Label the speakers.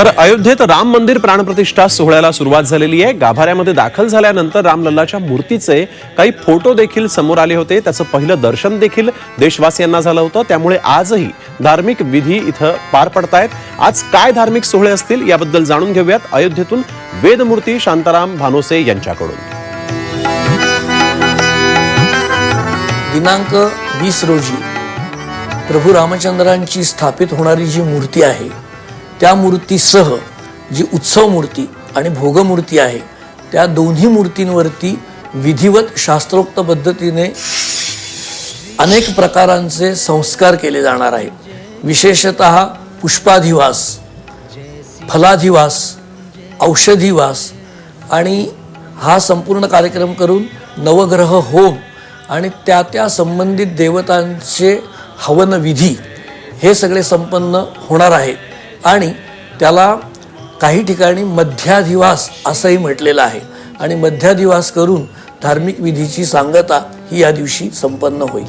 Speaker 1: तर अयोध्येत राम मंदिर प्राणप्रतिष्ठा सोहळ्याला सुरुवात झालेली आहे. गाभाऱ्यामध्ये दाखल झाल्यानंतर रामलल्लाच्या मूर्तीचे काही फोटो देखील समोर आले होते. त्याचं पहिलं दर्शन देखील देशवासियांना झालं होतं. त्यामुळे आजही धार्मिक विधी इथं पार पडतायत. आज काय धार्मिक सोहळे असतील याबद्दल जाणून घेऊयात. अयोध्येतून वेदमूर्ती शांताराम भानोसे यांच्याकडून.
Speaker 2: दिनांक वीस रोजी प्रभू रामचंद्रांची स्थापित होणारी जी मूर्ती आहे त्या मूर्तीसह जी उत्सव मूर्ती आणि भोगमूर्ती आहे त्या दोन्ही मूर्तींवरती विधिवत शास्त्रोक्त पद्धतीने अनेक प्रकारांचे संस्कार केले जाणार आहेत. विशेषत पुष्पाधिवास फलाधिवास औषधिवास आणि हा संपूर्ण कार्यक्रम करून नवग्रह होम आणि त्या त्या संबंधित देवतांचे हवनविधी हे सगळे संपन्न होणार आहेत. आणि त्याला काही ठिकाणी मध्याधिवास असंही म्हटलेलं आहे. आणि मध्याधिवास करून धार्मिक विधीची सांगता ही या दिवशी संपन्न होईल.